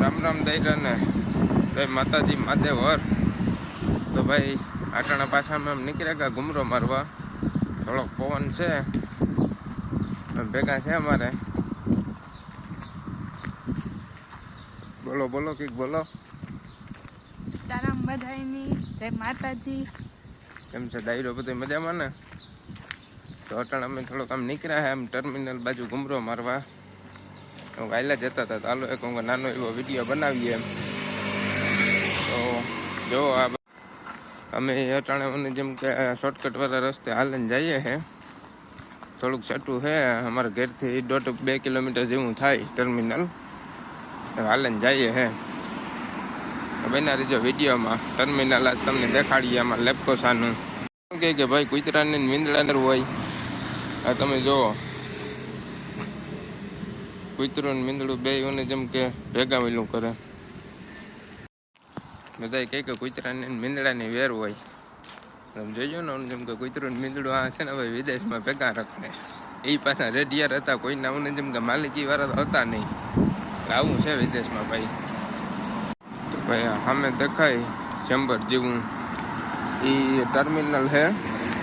રામ રામ દઈ ને ભાઈ માતાજી માધે વર. તો ભાઈ આટાણા પાછામાં એમ નીકળ્યા ગયા ઘુમરો મારવા. થોડોક પવન છે. ભેગા છે અમારે. બોલો બોલો કંઈક બોલો. સીતારામ બધાયની જય માતાજી. કેમ છે ડાયરો બધો મજામાં ને? તો અટાણા અમે થોડોક આમ નીકળ્યા આમ ટર્મિનલ બાજુ ઘુમરો મારવા. તો વાયલા જતા હતા. ચાલો એક હું નાનો એવો વીડિયો બનાવીએ એમ. તો જો આ અમે અટાણે જેમ કે શોર્ટકટ વાળા રસ્તે હાલીને જઈએ છે થોડુંક સટું છે અમારા ઘરથી દોઢ બે કિલોમીટર જેવું થાય ટર્મિનલ. હાલીને જઈએ છે બના રહીજો વિડીયોમાં ટર્મિનલ આજ તમને દેખાડીએ આમાં લેપકોસાનું. શું કહે કે ભાઈ કુતરાની ને મીંદડાને હોય. આ તમે જુઓ. કૂતરું ને મીંદડું બે ઓને જેમ કે ભેગા વેલું કરે. બધા કહે કે કૂતરાને મીંદડાની વેર હોય. તમે જોયો ને જેમ કે કૂતરું ને મીંદડું આ છે ને ભાઈ વિદેશમાં ભેગા રખડે એ પાછા રેડિયાર હતા કોઈના ઓને જેમ કે માલિકી વાળા હતા નહીં. આવું છે વિદેશમાં ભાઈ. તો ભાઈ સામે દેખાય ચેમ્બર જેવું. એ ટર્મિનલ છે.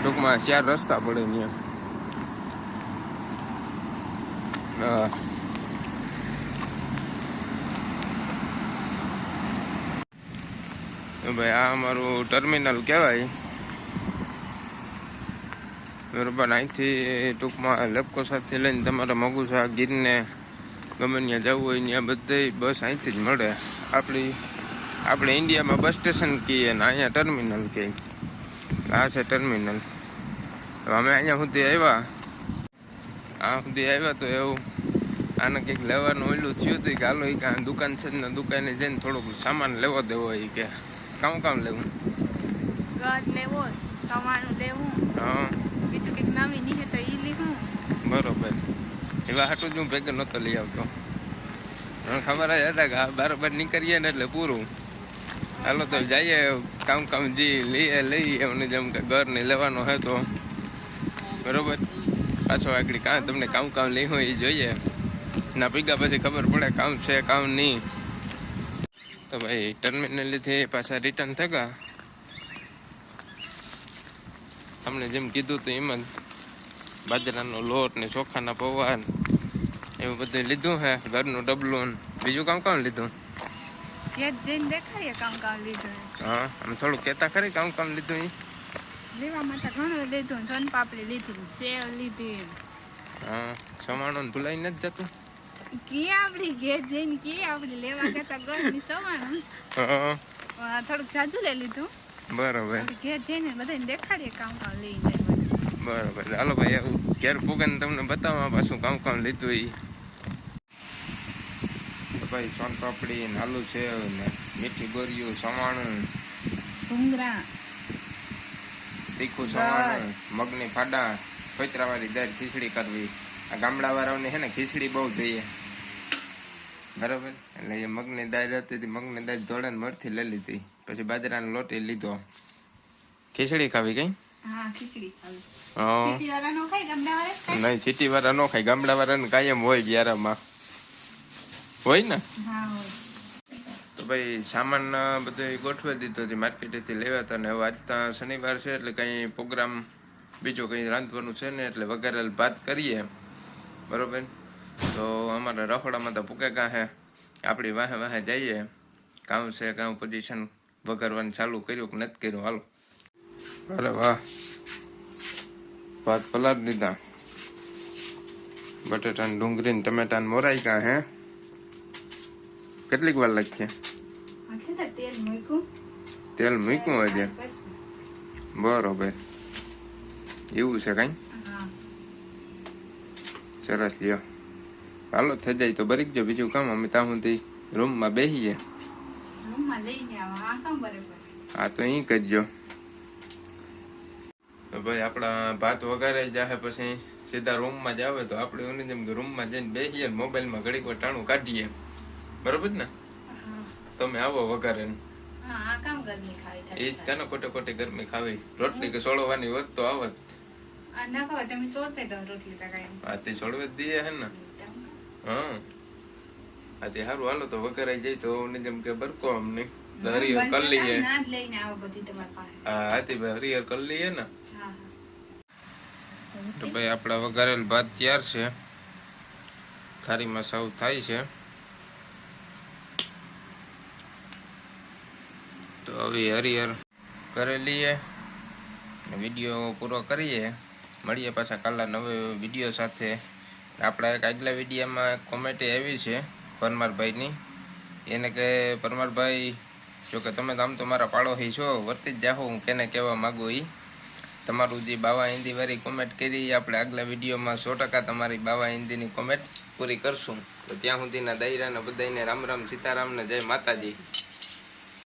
ટૂંકમાં ચાર રસ્તા પડે ત્યાં. ભાઈ, આ અમારું ટર્મિનલ કહેવાય. બરોબર અહીંથી ટૂંકમાં લેપકો સાથે લઈને તમારે મગુસા ગીરને ગમે ત્યાં જવું હોય ત્યાં બધે બસ અહીંથી જ મળે. આપણી, આપણે ઇન્ડિયામાં બસ સ્ટેશન કહીએ ને અહીંયા ટર્મિનલ કહે આ છે ટર્મિનલ અમે અહીંયા સુધી આવ્યા. આ સુધી આવ્યા તો એવું, આને કંઈક લેવાનું ઓલું થયું હતું કે હાલો એ દુકાન છે ને દુકાને જઈને થોડુંક સામાન લેવો દેવો એ કે કામ કામ લેવું? ઘર લેવો સામાન લેવું. હા. બીજું કંઈક નવી નીહે તો ઈ લીધું. બરોબર. એવા હાટું જ હું ભેગો નહોતો લઈ આવતો. મને ખબર જ હતા કે બરાબર નીકળીએ ને એટલે પૂરું. હાલો તો જઈએ કામ કામ જી લઈએ લઈએ. એમને જેમ કે ઘર ને લેવાનો હે તો. બરોબર? પાછો આગળ કાં તમને કામ કામ લઈ હોય એ જોઈએ. ના પીગા પછી ખબર પડે કામ છે કામ નહીં. તો ભાઈ ટર્મિનલેથી પાછા રિટર્ન થયા તમને જેમ કીધું હતું એમ જ બાજરાનો લોટ ને ચોખાના પૌવા ને એવું બધું લીધું હે ઘરનું ડબલું બીજું કામ કામ લીધું લીધું હા આમ થોડું કહેતા ખરી કામ કામ લીધું લેવામાં તો ઘણું લીધું સોન પાપડી લીધી સેવ લીધી હા ભૂલાઈ નથી જતું. કે આપડી ઘેર જઈને કે આપડી લેવા કરતા ઘરની સવાનું થોડુંક જાજુ લઈ લીધું. બરોબર. ઘેર જઈને બધાને દેખાડીએ કામ કામ લઈને બરોબર. હાલો ભાઈ આવું ઘેર પૂગન તમને બતાવવા પાછું કામ કામ લીધું એ ભાઈ સોન પાપડી ને આલુ સેવ ને મીઠી ગોરીયું સવાણું ભૂંગરા. તીખું સવાણું મગની ફાડા ફોતરાવાળી દાળ ખીચડી કરવી. આ ગામડાવાળાઓને છે ને ખીચડી બહુ જોઈએ. બરાબર? એટલે એ મગની દાળ હતી તે મગની દાળ ધોળે ને મરથી લઈ લીધી. પછી બાજરાનો લોટ એ લીધો. ખીચડી ખાવી કઈ? નહીં સિટી વાળા નો ખાય ગામડા વાળા ન કાયમ હોય ગ્યારામાં હોય ને? તો ભાઈ સામાન બધું ગોઠવી દીધો હતી માર્કેટેથી લેવા હતા ને હવે આજ તો શનિવાર છે એટલે કંઈ પ્રોગ્રામ બીજો કંઈ રાંધવાનું છે ને એટલે વઘારેલ ભાત કરીએ. બરોબર? તો અમારા રખોડામાં તો પૂકે કાં હે? આપણી વાહે વાહે જઈએ. કામ છે કામ પોઝિશન વઘારવાનું ચાલુ કર્યું કે નથી કર્યું? હાલો. અરે વાહ. ભાત પલાર દીધા. બટેટા ડુંગળી ને ટમેટા ને મોરાઈ કાં હે? કેટલીક વાર લાગશે તેલ મૂક્યું. હજે બરોબર. એવું છે કઈ? સરસ લ્યો. હાલો થઈ જાય તો બરી ગયો બીજું કામ. અમે ત્યાં સુધી રૂમમાં બેસીએ આવા. હા તો અહીં કરજો. તો ભાઈ આપણા ભાત વગાડે જાહે પછી સીધા રૂમમાં જ આવે તો આપણે એને જેમ કે રૂમમાં જઈને બેસીએ મોબાઈલમાં ઘડીક વાર ટાણું કાઢીએ. બરોબર ને? તમે આવો વઘારે એ જ કાનો ખોટે ખોટી ગરમી ખાવી. રોટલી કે સોળવાની વધ તો આવત. આ ના ખાવા તમે સોળતે દો રોટલી તો કાંઈ. આ તે સોળવે જ દઈએ હે ને? હા આ તે. સારું. હાલો તો વઘારાઈ જાય તો ઓની જેમ કે બરકો અમને. તો હરિહર કરી લઈએ. ના જ લઈને આવો બધી તમારી પાસે. હા હાથી ભાઈ હરિહર કરી લઈએ ને. હા હા. તો ભાઈ આપણા વઘારેલ ભાત તૈયાર છે. થાળીમાં સૌ થાય છે. તો હવે હરિહર કરી લઈએ. વીડિયો પૂરો કરીએ. મળીએ પાછા કાલના નવે વીડિયો સાથે. આપણા એક આગલા વિડીયામાં કોમેન્ટ આવી છે, પરમારભાઈની. એને કે, પરમારભાઈ, જો કે તમે આમ તો મારા પાડોશી છો, વર્તી જ જાહો હું કેને કહેવા માગું એ તમારું જે બાવા હિન્દી વાળી કોમેન્ટ કરી, આપણે આગલા વિડીયોમાં સો ટકા તમારી બાવા હિન્દીની કોમેન્ટ પૂરી કરશું. તો ત્યાં સુધીના દાયરાને બધાને રામ રામ સીતારામને જય માતાજી.